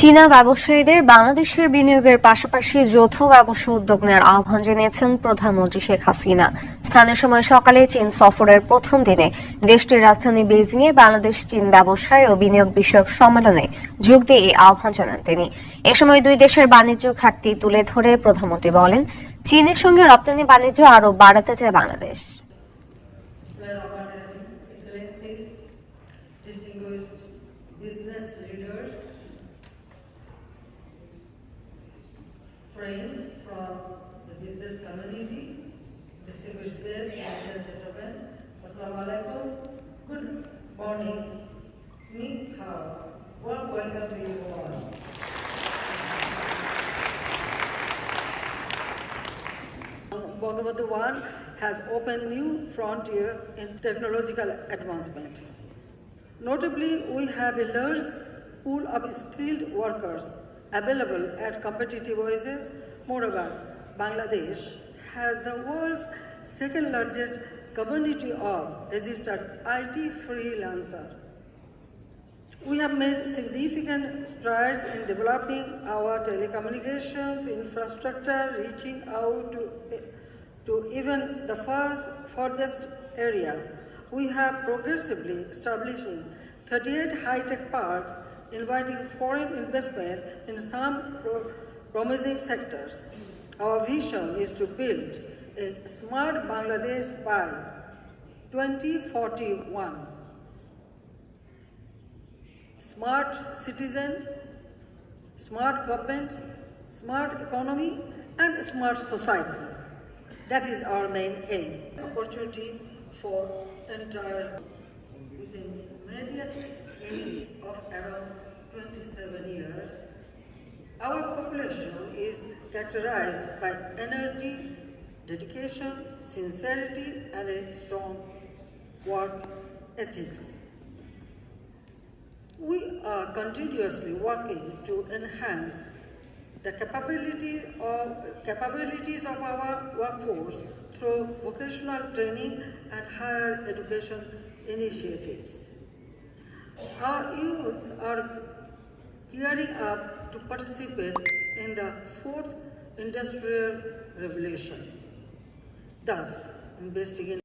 চীনা ব্যবসায়ীদের বাংলাদেশের বিনিয়োগের পাশাপাশি যৌথ ব্যবসা উদ্যোগ নেওয়ার আহ্বান জানিয়েছেন প্রধানমন্ত্রী শেখ হাসিনা। স্থানীয় সময় সকালে চীন সফরের প্রথম দিনে দেশটির রাজধানী বেজিংয়ে বাংলাদেশ চীন ব্যবসায় ও বিনিয়োগ বিষয়ক সম্মেলনে যোগ দিয়ে এই আহ্বান জানান তিনি। এ সময় দুই দেশের বাণিজ্য ঘাটতি তুলে ধরে প্রধানমন্ত্রী বলেন চীনের সঙ্গে রপ্তানি বাণিজ্য আরও বাড়াতে চায় Bangladesh. Business leaders, friends from the business community, distinguished guests, ladies and gentlemen, Assalamu alaikum. Good morning. Ni hao. Warm welcome to you all. Bhagavati One has opened new frontier in technological advancement. Notably, we have a large pool of skilled workers available at competitive wages. Moreover, Bangladesh has the world's second largest community of registered IT freelancers. We have made significant strides in developing our telecommunications infrastructure, reaching out to, to even the first, farthest area. We have progressively establishing 38 high-tech parks, inviting foreign investment in some pro- promising sectors. Our vision is to build a smart Bangladesh by 2041 smart citizen, smart government, smart economy, and smart society. That is our main aim. Opportunity for entire within age of around 27 years. Our population is characterized by energy, dedication, sincerity, and a strong work ethics. We are continuously working to enhance the capability of, capabilities of our workforce through vocational training and higher education initiatives. Our youths are gearing up to participate in the fourth industrial revolution. Thus, investing in